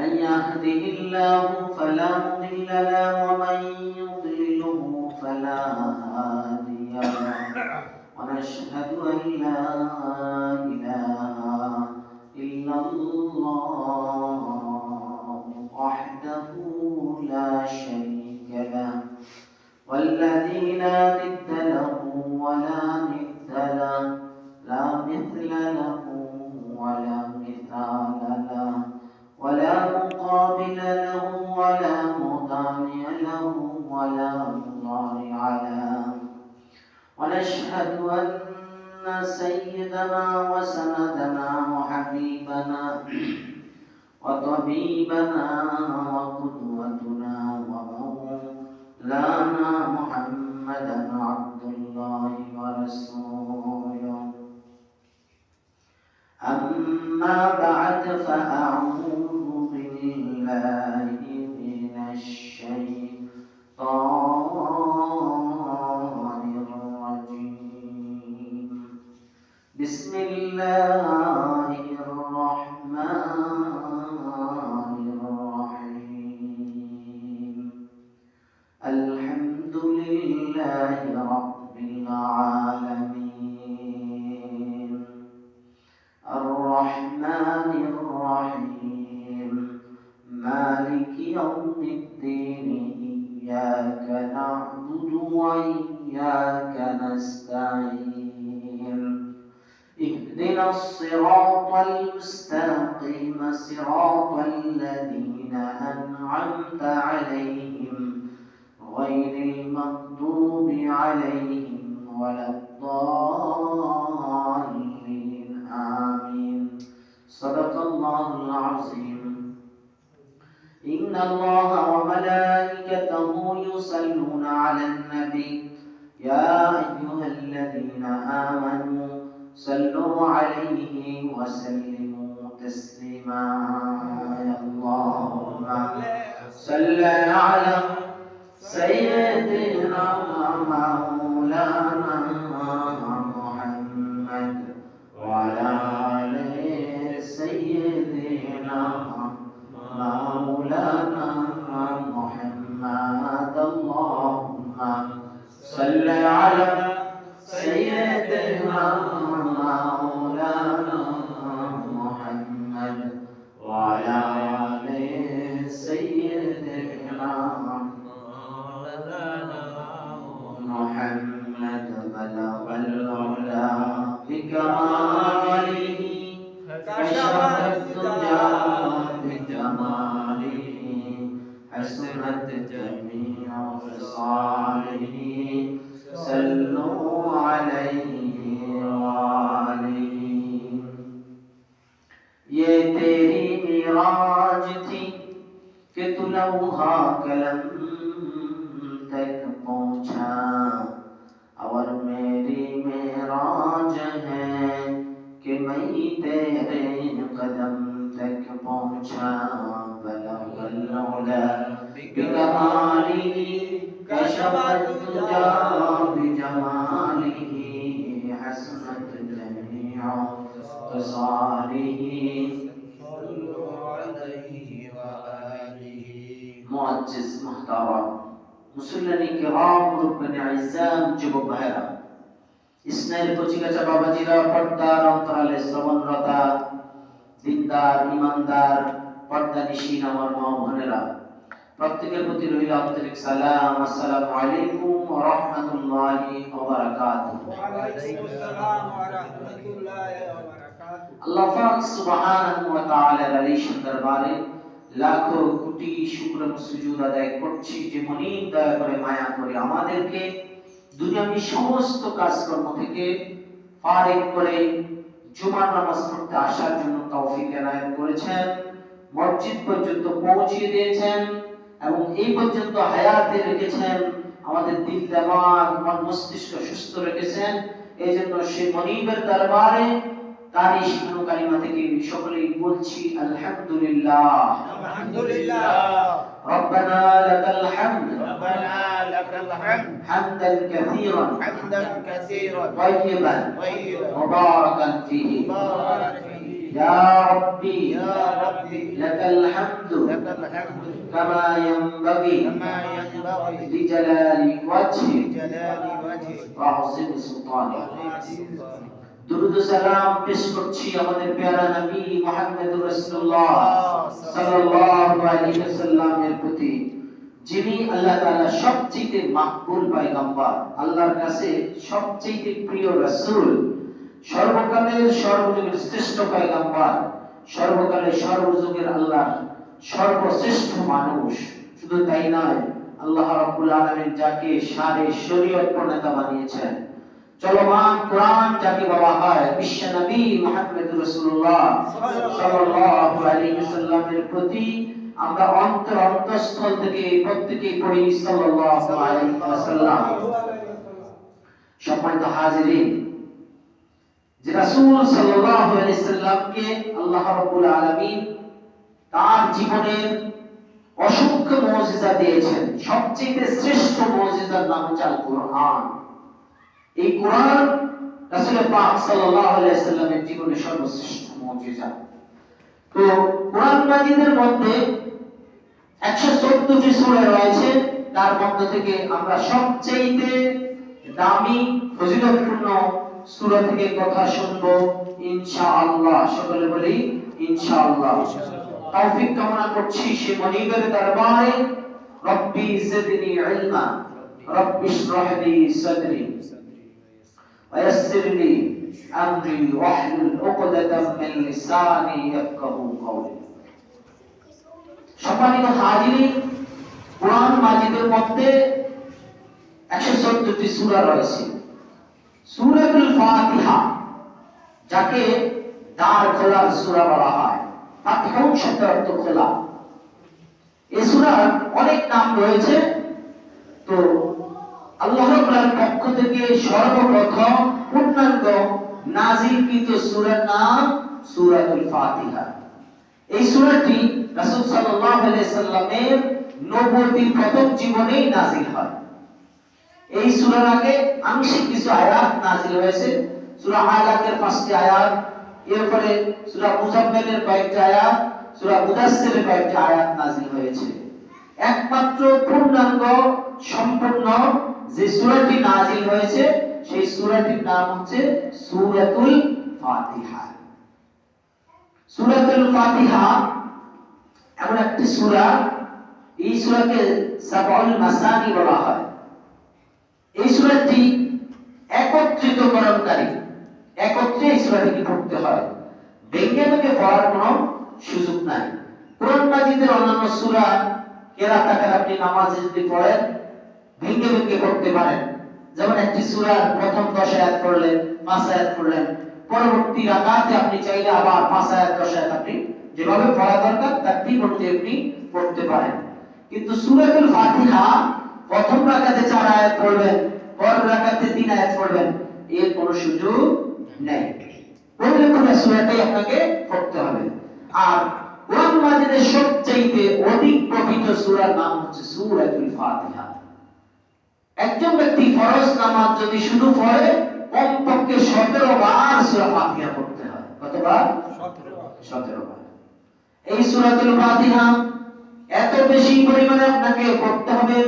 من يهده الله فلا مضل له ومن يضلله فلا هادي له ونشهد أن لا إله إلا الله وحده لا شريك له والذي لا ند له ولا ند له لا مثل له ولا بعد الصراط المستقيم صراط الذين أنعمت عليهم غير المغضوب عليهم ولا الضالين. آمين. صدق الله العظيم. إن الله وملائكته يصلون على النبي. يا أيها الذين آمنوا صلوا عليه وسلموا تسليما. اللهم صل على سيدنا মুআজ্জিজ মুহতারাম মুসল্লানি কিরাম মুরব্বানি আইজাম যুবক ভাইরা ইসমাইল কচিকাচা বাবাজিরা পর্দার অন্তরালে শ্রবণরতা দিনদার ইমানদার পর্দা নিশীন আমার মা বোনেরা প্রত্যেকের প্রতি রইল আন্তরিক সালাম আসসালামু আলাইকুম ওয়া রাহমাতুল্লাহি ওয়া বারাকাতুহু وعليكم السلام ورحمة الله وبركاته সমস্ত কাজকর্ম থেকে ফারিক করে জুমার নামাজ পড়তে আসার জন্য তৌফিক করেছেন, মসজিদ পর্যন্ত পৌঁছিয়ে দিয়েছেন এবং এই পর্যন্ত হায়াতে রেখেছেন, আমাদের দিল মন মস্তিষ্ক সুস্থ রেখেছেন। এই জন্য সে মনিবের দরবারে তার এই শিখানো কালিমা থেকে সকলেই বলছি আলহামদুলিল্লাহ আলহামদুলিল্লাহ ربنا لك الحمد ربنا لك الحمد حمدا كثيرا حمدا كثيرا طيبا طيبا مباركا فيه مباركا فيه يا ربي يا ربي لك الحمد لك الحمد كما ينبغي كما ينبغي لجلال وجهك لجلال وجهك وعظيم سلطانك وعظيم سلطانك দুরুদ ও সালাম পেশ করছি আমাদের প্যারা নবী মুহাম্মদুর রাসূলুল্লাহ সাল্লাল্লাহু আলাইহি ওয়াসাল্লামের প্রতি যিনি আল্লাহ তাআলা সবচেয়ে মাকবুল পয়গম্বর আল্লাহর কাছে সবচেয়ে প্রিয় রাসূল সর্বকালের সর্বযুগের শ্রেষ্ঠ পয়গম্বর সর্বকালের সর্বযুগের আল্লাহ সর্বশ্রেষ্ঠ মানুষ শুধু তাই নয় আল্লাহ রাব্বুল আলামিন যাকে সারে শরীয়ত প্রণেতা বানিয়েছেন চলমান কোরআন যাকে বলা হয় বিশ্ব নবী মুহাম্মদ রাসূলুল্লাহ সাল্লাল্লাহু আলাইহি প্রতি আমরা অন্তর অন্তঃস্থল থেকে প্রত্যেকেই পড়ি সাল্লাল্লাহু আলাইহি সম্মানিত যে রাসূল সাল্লাল্লাহু আলাইহি আল্লাহ রাব্বুল আলামিন তার জীবনের অসংখ্য মুজিজা দিয়েছেন। সবচেয়ে শ্রেষ্ঠ মুজিজার নাম হচ্ছে আল কোরআন এই কোরআন রাসূল পাক সাল্লাল্লাহু আলাইহি সাল্লামের জীবনের সর্বশ্রেষ্ঠ মুজিজা। তো কোরআন মাজিদের মধ্যে 114টি সূরা রয়েছে, তার মধ্য থেকে আমরা সবচেয়ে দামি, ফজিলতপূর্ণ সূরা থেকে কথা শুনব ইনশাআল্লাহ। সকলে বলি ইনশাআল্লাহ। তৌফিক কামনা করছি সে মনিবের দরবারে। রব্বি জিদনি ইলমা রব্বি ইশরাহ লি সাদরি। ويسر لي أمري واحلل عقدة من لساني يفقه قولي সম্মানিত হাজিরি কোরআন মাজিদের মধ্যে একশো চোদ্দটি সূরা রয়েছে সূরাতুল ফাতিহা যাকে দ্বার খোলার সূরা বলা হয় ফাতিহা শব্দের অর্থ খোলা এই সূরার অনেক নাম রয়েছে তো আল্লাহ তাআলার পক্ষ থেকে সর্বপ্রথম পূর্ণাঙ্গ নাজিলকৃত সূরার নাম সূরাতুল ফাতিহা। এই সূরাটি রাসূল সাল্লাল্লাহু আলাইহি সাল্লামের নবুয়তির প্রথম জীবনেই নাজিল হয়। এই সূরার আগে আংশিক কিছু আয়াত নাজিল হয়েছে। সূরা আলাকের পাঁচটি আয়াত, এরপরে সূরা মুজাম্মিলের কয়েকটি আয়াত, সূরা মুদাসসিরের কয়েকটি আয়াত নাজিল হয়েছে। একমাত্র পূর্ণাঙ্গ সম্পূর্ণ যে সূরাটি নাজিল হয়েছে সেই সূরাটির নাম হচ্ছে সূরাতুল ফাতিহা। সূরাতুল ফাতিহা এমন একটি সূরা, এই সূরাকে সাবউল মাসানি বলা হয়। এই সূরাটি একত্রিতকরণকারী, একত্রে এই সূরাটিকে পড়তে হয়। ভেঙে ভেঙে পড়ার কোনো সুযোগ নাই। কোরআন মাজিদের অন্যান্য সূরা, কেরাত আকার আপনি নামাজে যদি পড়েন, ভেঙে ভেঙে পড়তে পারেন। যেমন একটি সূরার প্রথম 10 আয়াত পড়লেন 5 আয়াত পড়লেন, পরবর্তী রাকাতে আপনি চাইলে আবার 5 আয়াত 10 আয়াত আপনি যেভাবে পড়া দরকার তার ঠিক অনুযায়ী আপনি পড়তে পারেন। কিন্তু সূরাতুল ফাতিহা প্রথম রাকাতে 4 আয়াত পড়বেন, পরের রাকাতে 3 আয়াত পড়বেন, এর কোনো সুযোগ নেই। পড়লে পরে সূরাটাই আপনাকে পড়তে হবে। আর কোরআন মাজিদের সবচেয়ে অধিক পবিত্র সূরার নাম হচ্ছে সূরাতুল ফাতিহা। একজন ব্যক্তি ফরজ নামাজ যদি শুধু পড়ে কমপক্ষে 17 বার সূরা ফাতিহা পড়তে হয়। কতবার? 17 বার। এই সূরাতুল ফাতিহা এত বেশি পরিমাণে আপনাকে পড়তে হবে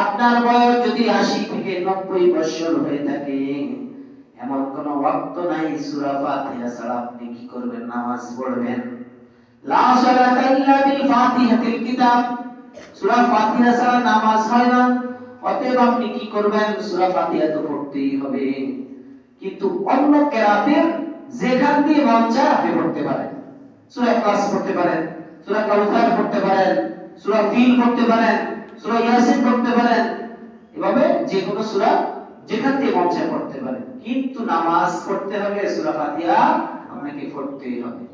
আপনার বয়স যদি 80 থেকে 90 বছর হয়ে থাকে এমন কোন ওয়াক্ত নাই সূরা ফাতিহা ছাড়া আপনি কি করবেন? নামাজ পড়বেন। লা সালাতা ইল্লা বিল ফাতিহাতিল কিতাব। সূরা ফাতিহা ছাড়া নামাজ হয় না। অতএব আপনি কি করবেন? সূরা ফাতিহা তো পড়তেই হবে। কিন্তু অন্য কেরাতের যেখান দিয়ে মন চায় আপনি পড়তে পারেন। সূরা ইখলাস পড়তে পারেন, সূরা কাউসার পড়তে পারেন, সূরা ফিল পড়তে পারেন, সূরা ইয়াসিন পড়তে পারেন। এভাবে যে কোনো সূরা যেখান থেকে মন চায় পড়তে পারেন কিন্তু নামাজ পড়তে হবে, সূরা ফাতিহা আপনাকে পড়তেই হবে।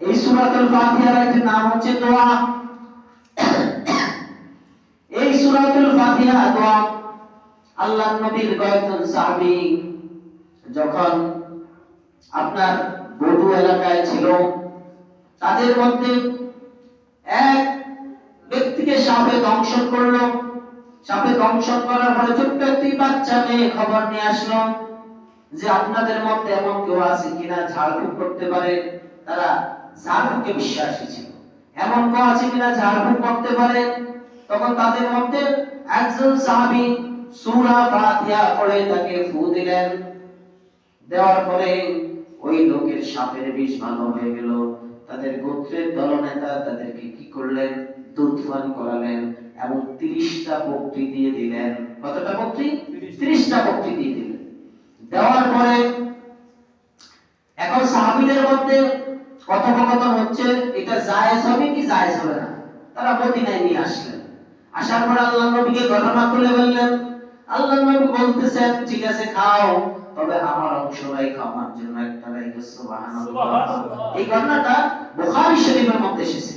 এই সূরাতুল ফাতিহার একটি নাম হচ্ছে দোয়া। সূরাতুল ফাতিহা দোয়া আল্লাহ নবীর কয়েকজন সাহাবী যখন আপনার বধু এলাকায় ছিল, তাদের মধ্যে এক ব্যক্তিকে সাপে দংশন করল। সাপে দংশন করার পরে ছোট্ট একটি বাচ্চা মেয়ে খবর নিয়ে আসলো যে আপনাদের মধ্যে এমন কেউ আছে কিনা, ঝাড়ফুঁক করতে পারে। তারা ঝাড়ফুঁকে বিশ্বাসী ছিল। এমন কেউ আছে কিনা, ঝাড়ফুঁক করতে পারে? তখন তাদের মধ্যে একজন সাহাবী সূরা ফাতিহা পড়ে তাকে ফু দিলেন। দেওয়ার পরে ওই লোকের সাপের বিষ ভালো হয়ে গেল। তাদের গোত্রের দলনেতা তাদেরকে কি করলেন? দুধ পান করালেন এবং তিরিশটা বকরি দিয়ে দিলেন। কতটা বকরি তিরিশটা বকরি দিয়ে দিলেন। দেওয়ার পরে এখন সাহাবীদের মধ্যে কথোপকথন হচ্ছে, এটা জায়েজ হবে কি জায়েজ হবে না? তারা মদিনায় নিয়ে আসলেন। আসার পর আল্লাহ নবীকে ঘটনা খুলে বললেন। আল্লাহ নবী বলতেছেন ঠিক আছে খাও। তবে আমার অংশ রাখো আমার জন্য একটা রাখো সুবহানাল্লাহ। এই ঘটনাটা বুখারী শরীফের মধ্যে এসেছে।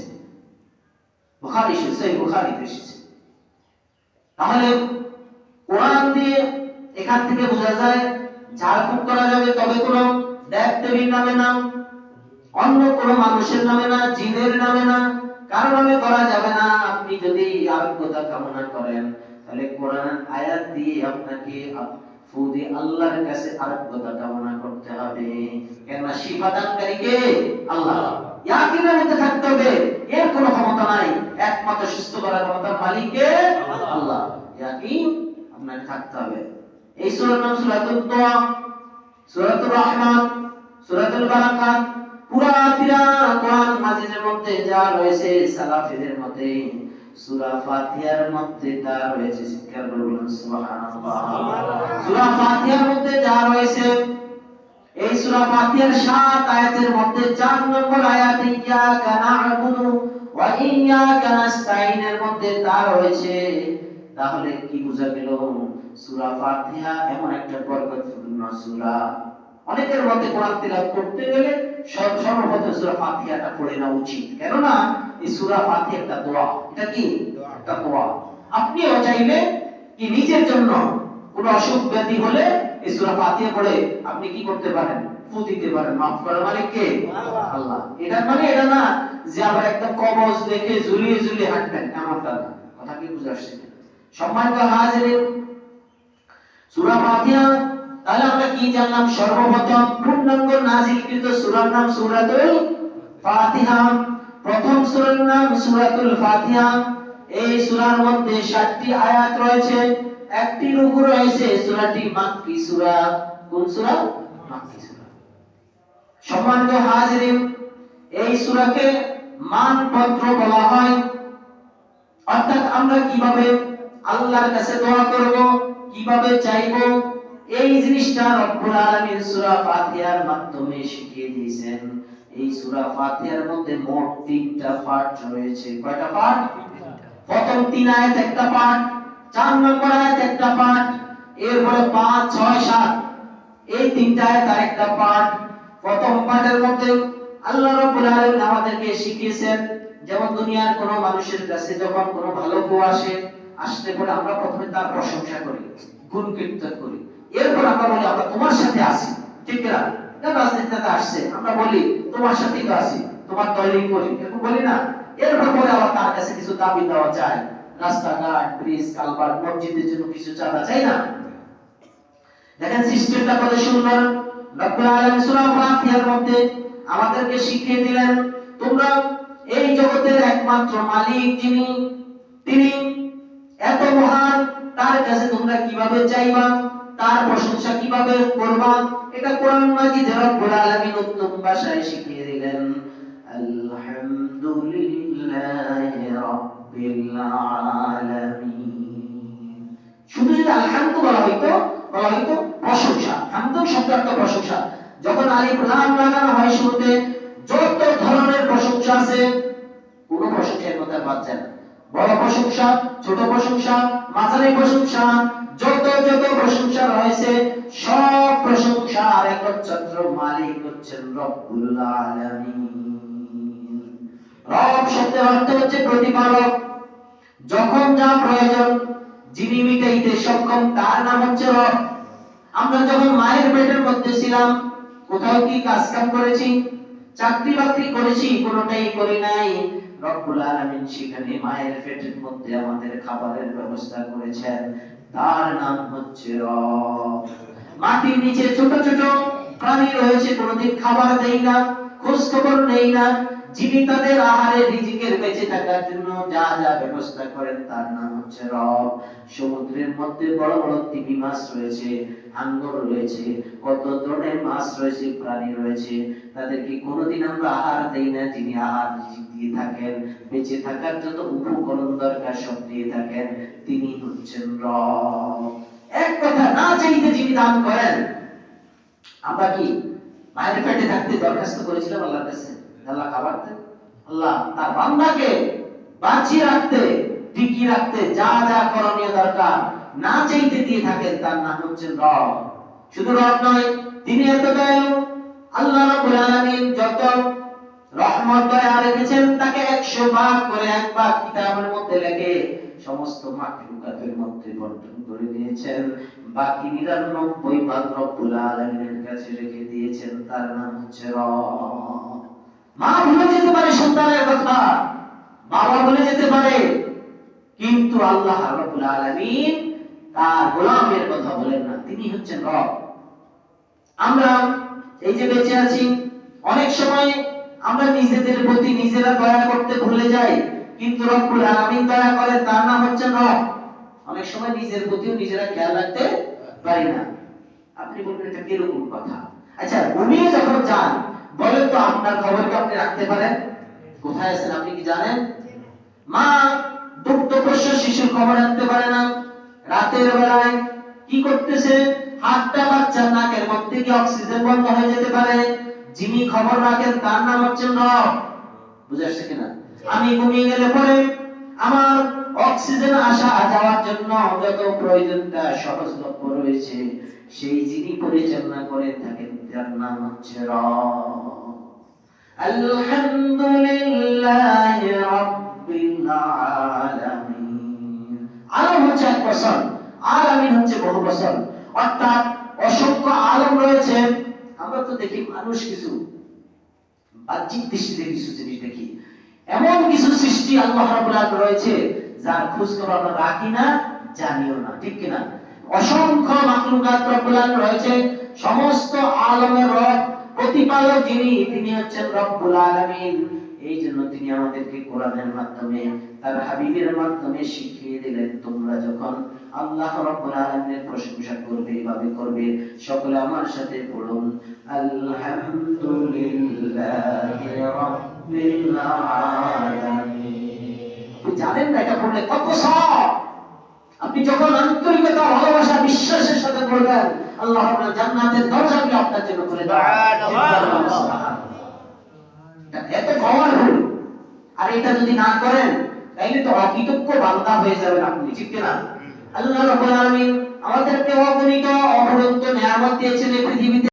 বুখারী শরীফ সেই বুখারীতে এসেছে। তাহলে কোরআন দিয়ে এখান থেকে বোঝা যায় ঝাড়ফুঁক করা যাবে তবে কোনো দেব দেবীর নামে না অন্য কোনো মানুষের নামে না জিনের নামে না কারও নামে করা যাবে না। আপনি যদি আরোগ্যতা কামনা করেন, তাহলে কোরআন আয়াত দিয়ে আপনাকে আপ- ফু দিয়ে আল্লাহর কাছে আরোগ্যতা কামনা করতে হবে। আল্লাহ থাকতে হবে। এর কোনো ক্ষমতা নাই। একমাত্র সুস্থ করার ক্ষমতা মালিক কে আল্লাহ থাকতে হবে। এই পুরা তিরা কোরআন মাজিদের মধ্যে যা রয়েছে সালাফিদের মধ্যে। সূরা ফাতিহার মধ্যে তা রয়েছে শিক্ষার বলুন সুবহানাল্লাহ। সূরা ফাতিহার মধ্যে যা রয়েছে এই সূরা ফাতিহার সাত আয়াতের মধ্যে চার নম্বর আয়াত ইয়াকা না'বুদু ওয়া ইয়্যাকা নাস্তাইনের মধ্যে তা রয়েছে। তাহলে কি বোঝা গেল সূরা ফাতিহা এমন একটা বরকতপূর্ণ সূরা। অনেকের মতে কোরআন তিলাওয়াত করতে গেলে সর্বপ্রথম সূরা ফাতিহাটা পড়ে নেওয়া উচিত। কেননা এই সূরা ফাতিহা একটা দোয়া। এটা কি? একটা দোয়া। আপনিও চাইলে কি নিজের জন্য কোনো অসুখ ব্যাধি হলে এই সূরা ফাতিহা পড়ে আপনি কি করতে পারেন? ফু দিতে পারেন। মাফ করার মালিক কে? আল্লাহ। এটা মানে এটা না যে আবার একটা কবজ দেখে ঝুলিয়ে ঝুলিয়ে হাঁটবেন। এমনটা না। কথা কি বুঝে আসছে? সম্মানিত হাজিরিন, সূরা ফাতিহা তাহলে আমরা কি জানলাম? সর্বপ্রথম পূর্ণাঙ্গ নাজিলকৃত সূরার নাম সূরাতুল ফাতিহা। প্রথম সূরার নাম সূরাতুল ফাতিহা। এই সূরার মধ্যে 7টি আয়াত রয়েছে। একটি রুকু রয়েছে, সূরাটি মাক্কি সূরা। কোন সূরা? মাক্কি সূরা। সম্মানিত হাজিরিন, এই সূরাকে মানপত্র বলা হয়। অর্থাৎ আমরা কীভাবে আল্লাহর কাছে দোয়া করব, কীভাবে চাইব এই জিনিসটা রব্বুল আলামিন সূরা ফাতিহার মাধ্যমে শিখিয়ে দিয়েছেন। এই সূরা ফাতিহার মধ্যে মোট তিনটা পাঠ রয়েছে। কয়টা পাঠ? প্রথম তিন আয়াত একটা পাঠ, চার নম্বর আয়াত একটা পাঠ, এরপরে পাঁচ, ছয়, সাত। এই তিনটা আয়াত আর একটা পাঠ। প্রথম পাঠের মধ্যে আল্লাহ রাব্বুল আলামিন আমাদেরকে শিখিয়েছেন, যেমন দুনিয়ার কোন মানুষের কাছে যখন কোনো ভালো কেউ আসে, আসলে পরে আমরা প্রথমে তার প্রশংসা করি, গুণ কীর্তন করি। এরপর আমরা বলি, আমরা তোমার সাথে আছি। ঠিক না রাজনীতিতে আসছে, আমরা বলি, তোমার সাথেই তো আছি, তোমার দলেই করি। এরকম বলি না। এরপর পরে আবার তার কাছে কিছু দাবি দেওয়া চাই রাস্তাঘাট, ব্রিজ মসজিদের জন্য কিছু চাঁদা চাই না? দেখেন, সিস্টেমটা কত সুন্দর। রব্বুল আলামিন সূরা ফাতিহার মধ্যে আমাদেরকে শিখিয়ে দিলেন, তোমরা এই জগতের একমাত্র মালিক যিনি, তিনি এত মহান, তার কাছে তোমরা কীভাবে চাইবা তার প্রশংসা কীভাবে করবা? এটা কোরআন মাজিদে রব্বুল আলামিন উত্তম ভাষায় শিখিয়ে দিলেন। আলহামদুলিল্লাহি রাব্বিল আলামিন। শুধু যদি আলহামদু বলা হইতো বলা হইতো প্রশংসা। হামদু শব্দ অর্থ প্রশংসা। যখন আলিফ লাম লাগানো হয় শুরুতে, যত ধরনের প্রশংসা আছে, কোন প্রশংসার কথা বাদ যায় না। বড় প্রশংসা, ছোট প্রশংসা, মাঝারি প্রশংসা, যত যত প্রশংসা রয়েছে, সব প্রশংসার একচ্ছত্র মালিক হচ্ছেন রব্বুল আলামিন। রব শব্দের অর্থ হচ্ছে প্রতিপালক। যখন যা প্রয়োজন, যিনি মিটাইতে সক্ষম, তার নাম হচ্ছে রব। আমরা যখন মায়ের পেটের মধ্যে ছিলাম, কোথাও কি কাজ কাম করেছি? চাকরি বাকরি করেছি, কোনোটাই করি নাই। রব্বুল আলামিন সেখানে মায়ের পেটের মধ্যে আমাদের খাবারের ব্যবস্থা করেছেন। তার নাম হচ্ছে রব। মাটির নিচে ছোট ছোট প্রাণী রয়েছে, কোনোদিন খাবার দেই না, খোঁজ খবর নেই না। যিনি তাদের আহারে রিজিকের বেঁচে থাকার জন্য যা যা ব্যবস্থা করেন, তার নাম হচ্ছে রব। সমুদ্রের মধ্যে বড় বড় তিমি মাছ রয়েছে হাঙ্গর রয়েছে, কত ধরনের মাছ রয়েছে, প্রাণী রয়েছে, তাদেরকে কোনোদিন আমরা আহার দেই না, যিনি আহার রিজিক দিয়ে থাকেন, বেঁচে থাকার যত উপকরণ দরকার সব দিয়ে থাকেন, তিনি হচ্ছেন রব। এক কথা না চাইতে যিনি দান করেন, আমরা কি মায়ের পেটে থাকতে দরখাস্ত করেছিলাম আল্লাহর কাছে? আল্লাহ খাবার দেন। আল্লাহ তার বান্দাকে বাঁচিয়ে রাখতে, টিকিয়ে রাখতে যা যা করণীয় দরকার না চাইতে দিয়ে থাকেন, তার নাম রব। শুধু রব নয়, তিনি এত দয়ালু। আল্লাহ রাব্বুল আলামিন যত রহমত, দয়া রেখেছেন, তাকে একশো ভাগ করে কিতাবের মধ্যে লেখে সমস্ত মাকলুকাতের মধ্যে বন্টন করে দিয়েছেন। বাকি নিরানব্বই ভাগ রব্বুল কাছে রেখে দিয়েছেন, তার নাম হচ্ছে রব। মা ভুলে যেতে পারে সন্তানের কথা। বাবা ভুলে যেতে পারে। কিন্তু আল্লাহ রাব্বুল আলামিন তার গোলামের কথা বলেন না। তিনি হচ্ছেন রব। আমরা এই যে বেঁচে আছি, অনেক সময় আমরা নিজেদের প্রতি নিজেরা দয়া করতে ভুলে যাই। কিন্তু রব্বুল আলামিন দয়া করেন, তার নাম হচ্ছে রব। অনেক সময় নিজের প্রতিও নিজেরা খেয়াল রাখতে পারি না। আপনি বলবেন, এটা কীরকম কথা? আচ্ছা ঘুমিয়ে যখন যান বলেন তো, আপনার খবর কি আপনি রাখতে পারেন। কোথায় আছেন আপনি কি জানেন? মা দুগ্ধপোষ্য শিশুর খবর রাখতে পারে না। রাতের বেলায় কি করতেছে? হাতটা বাচ্চার নাকের মধ্যে কি অক্সিজেন বন্ধ হয়ে যেতে পারে। যিনি খবর রাখেন, তার নাম হচ্ছে রব বুঝে আসছে কিনা? আমি ঘুমিয়ে গেলে পরে আমার অক্সিজেন আসা যাওয়ার জন্য যত প্রয়োজনটা সহজলভ্য রয়েছে। সেই যিনি পরিচালনা করে থাকেন তার নাম হচ্ছে অসংখ্য রয়েছে। আমরা তো দেখি মানুষ কিছু এমন কিছু সৃষ্টি আল্লাহ রয়েছে, যার খোঁজ খবর আমরা রাখি না, জানিও না, ঠিক কিনা? অসংখ্য রব্বুল রয়েছে। সমস্ত আলমের রব, প্রতিপালক যিনি, তিনি হচ্ছেন রব্বুল আলামিন। এই জন্য তিনি আমাদেরকে কোরআনের মাধ্যমে, তার হাবিবের মাধ্যমে শিখিয়ে দিলেন, তোমরা যখন আল্লাহ রাব্বুল আলামিনের প্রশংসা করবে এভাবে করবে, সকলে আমার সাথে পড়ুন। আলহামদুলিল্লাহি রাব্বিল আলামিন। জানেন না এটা পড়লে কত সব? আপনি যখন আন্তরিকতা ভালোবাসা বিশ্বাসের সাথে পড়বেন আল্লাহ আপনার জান্নাতের দরজাকে আপনার জন্য করে। এত হল আর এটা যদি না করেন তাইলে তো অকৃতজ্ঞ বান্দা হয়ে যাবেন আপনি ঠিক কিনা? আল্লাহ রাব্বুল আলামিন আমাদেরকে অগণিত অপরন্ত নিয়ামত দিয়েছেন এই পৃথিবীতে।